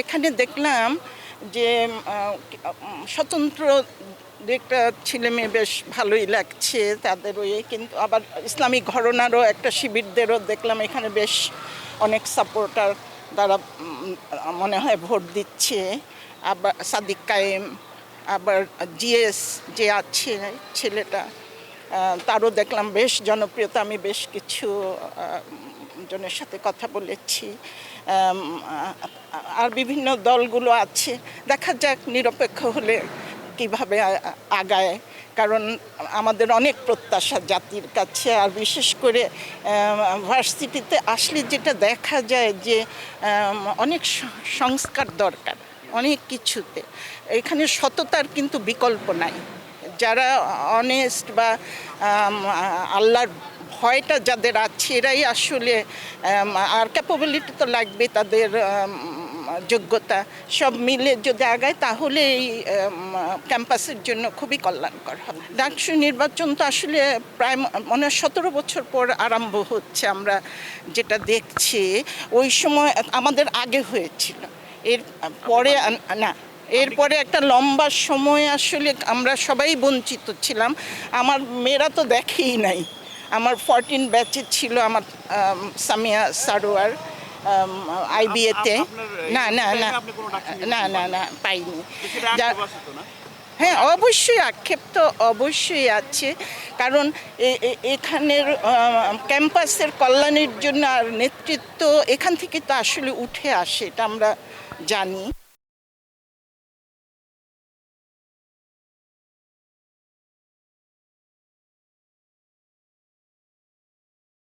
এখানে দেখলাম যে স্বতন্ত্র একটা ছেলে মেয়ে বেশ ভালোই লাগছে তাদের ওই, কিন্তু আবার ইসলামিক ঘরনারও একটা শিবিরদেরও দেখলাম, এখানে বেশ অনেক সাপোর্টার তারা মনে হয় ভোট দিচ্ছে। আবার সাদিক কায়েম, আবার জিএস যে আছে ছেলেটা তারও দেখলাম বেশ জনপ্রিয়তা, আমি বেশ কিছু জনের সাথে কথা বলেছি। আর বিভিন্ন দলগুলো আছে। দেখা যাক নিরপেক্ষ হলে কীভাবে আগায়। কারণ আমাদের অনেক প্রত্যাশা জাতির কাছে। আর বিশেষ করে ভার্সিটিতে আসলে যেটা দেখা যায় যে অনেক সংস্কার দরকার অনেক কিছুতে। এখানে সততার কিন্তু বিকল্প নাই। যারা অনেস্ট বা আল্লাহর ভয়টা যাদের আছে, এরাই আসলে আর ক্যাপাবিলিটি তো লাগবে তাদের যোগ্যতা সব মিলে যদি আগায়, তাহলে এই ক্যাম্পাসের জন্য খুবই কল্যাণকর হবে। ডাকসু নির্বাচন তো আসলে প্রায় মনে সতেরো বছর পর আরম্ভ হচ্ছে আমরা যেটা দেখছি। ওই সময় আমাদের আগে হয়েছিল। এর পরে না এরপরে একটা লম্বা সময় আসলে আমরা সবাই বঞ্চিত ছিলাম। আমার মেয়েরা তো দেখেই নাই। আমার ফরটিন ব্যাচে ছিল আমার সামিয়া সারোয়ার আইবিএতে না না না? না না না পাইনি? হ্যাঁ অবশ্যই আক্ষেপ তো অবশ্যই আছে। কারণ এখানের ক্যাম্পাসের কল্যাণের জন্য আর নেতৃত্ব এখান থেকে তো আসলে উঠে আসে এটা আমরা জানি।